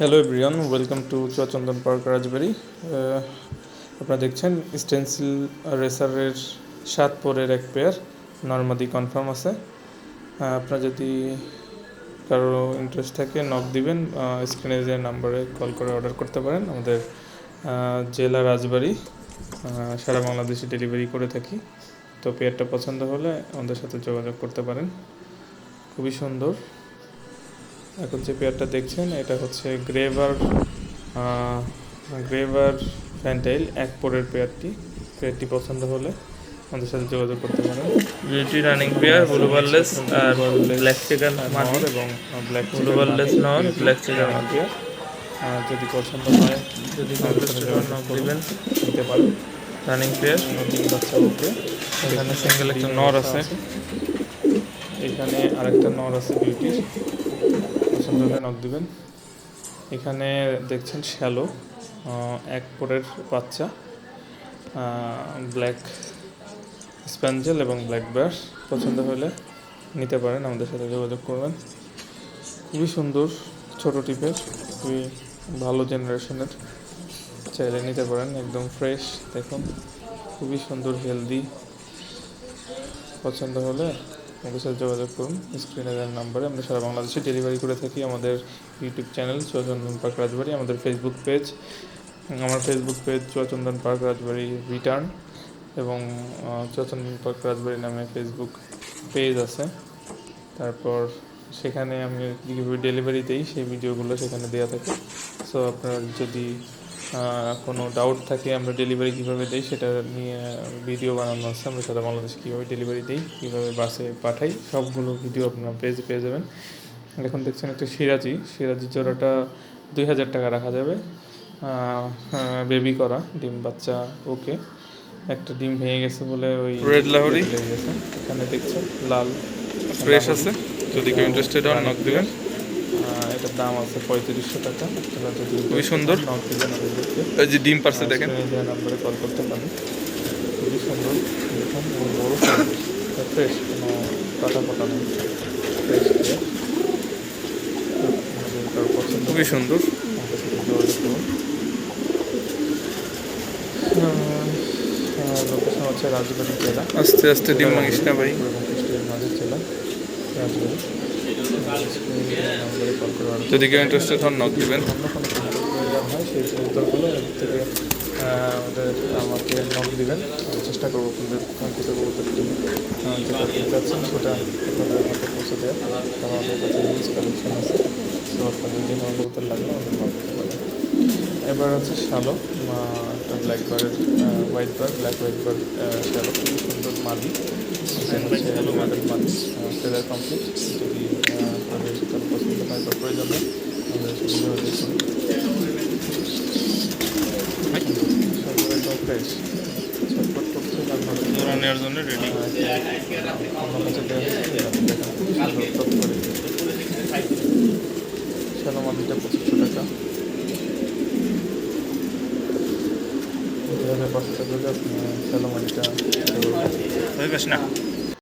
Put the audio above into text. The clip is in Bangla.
Hello everyone welcome to Chuachandan park Rajbari আপনারা দেখছেন স্টেন্সিল রেসারের সাত পরের এক পেয়ার নর্মাদি কনফার্ম আছে। আপনার যদি কারও ইন্টারেস্ট থাকে নক দিবেন স্ক্রিনে যে নাম্বারে কল করে অর্ডার করতে পারেন। আমাদের জেলা রাজবাড়ি সারা বাংলাদেশে ডেলিভারি করে থাকি। তো পেয়ারটা পছন্দ হলে আমাদের সাথে যোগাযোগ করতে পারেন। খুবই সুন্দর। এখন যে পেয়ারটা দেখছেন এটা হচ্ছে গ্রেভার গ্রেভার ফ্যান্টাইল এক পরের পেয়ারটি। পেয়ারটি পছন্দ হলে আমাদের সাথে যোগাযোগ করতে পারেন। Beauty running pair blue barless আর ব্ল্যাক চিকেন মাদি এবং ব্ল্যাক ব্লু বারলেস নর ব্ল্যাক চিকেন পেয়ার যদি পছন্দ হয় যদি দিবেন। নিতে পারেন। রানিং পেয়ার নতুন বাচ্চা ওকে এখানে সিঙ্গেল একটা নর আছে। এখানে আরেকটা নর আছে বিউটির নক দিবেন। এখানে দেখছেন শ্যালো এক পরের বাচ্চা ব্ল্যাক স্প্যাঞ্জেল এবং ব্ল্যাক ব্যাশ পছন্দ হলে নিতে পারেন, আমাদের সাথে যোগাযোগ করবেন। খুবই সুন্দর, ছোট টিপের, খুবই ভালো জেনারেশনের চাইলে নিতে পারেন, একদম ফ্রেশ দেখুন, খুবই সুন্দর হেলদি পছন্দ হলে আমাদের সাথে যোগাযোগ করুন। স্ক্রিনে দেওয়ার নাম্বারে আমরা সারা বাংলাদেশে ডেলিভারি করে থাকি আমাদের YouTube channel Chuachandan park Rajbari আমাদের ফেসবুক পেজ আমার Facebook page Chuachandan park Rajbari return এবং চুয়াচন্দন পার্ক রাজবাড়ি নামে ফেসবুক পেজ আছে। তারপর সেখানে আমি ডেলিভারি দিই, সেই ভিডিওগুলো সেখানে দেওয়া থাকে। সো আপনারা যদি কোনো ডাউট থাকে আমরা ডেলিভারি কীভাবে দিই সেটা নিয়ে ভিডিও বানানো আছে। আমরা সারা বাংলাদেশে কীভাবে ডেলিভারি দিই কীভাবে বাসে পাঠাই সবগুলো ভিডিও আপনারা পেজে পেয়ে যাবেন। এখন দেখছেন একটা সিরাজি। সিরাজি জোড়াটা দুই হাজার টাকা রাখা যাবে। বেবি করা ডিম বাচ্চা ওকে একটা ডিম ভেঙে গেছে বলে ওই Red লাহোরি? গেছে। এখানে দেখছেন লাল ফ্রেশ আছে। যদি কেউ ইন্টারেস্টেড হন নক দিবেন। এটার দাম আছে পঁয়ত্রিশশো টাকা। আপনারা যদি খুবই সুন্দর। এই যে ডিম পারছে দেখেন। নাম্বারে কল করতে পারেন খুবই সুন্দর। দেখুন বড় ফ্রেশ কোনো কাটা ফাটা নেই ফ্রেশ পছন্দ খুবই সুন্দর। লোকেশন হচ্ছে রাজবাড়ি জেলা। আস্তে আস্তে ডিম মাগিস না ভাই। রাজবাড়ি। যদি কেউ ইন্টারেস্টেড হন নক দিবেন। অন্য কোনো হয় সেই থেকে আমাদের আমাকে নক দিবেন আমি চেষ্টা করব আপনাদের কাঙ্ক্ষিত কবুতরটি আহ, যেটা আপনি চাচ্ছেন সেটা আপনাদের হাতে পৌঁছে দেওয়ার কারণ আমাদের কাছে হিউজ কালেকশন আছে তো আপনাদের যে কোনো কবুতর লাগলে আমাদের নক দিতে পারেন এবার হচ্ছে শালো একটা black bird white bird black white bird শালো খুব সুন্দর মাদি এটা হচ্ছে মাদের মাদি ফেদার কমপ্লিট তারপর জোড়া নেওয়ার জন্য রেডি টপ করে পঁচিশশো টাকা। পাঁচশো টাকা। করে আপনি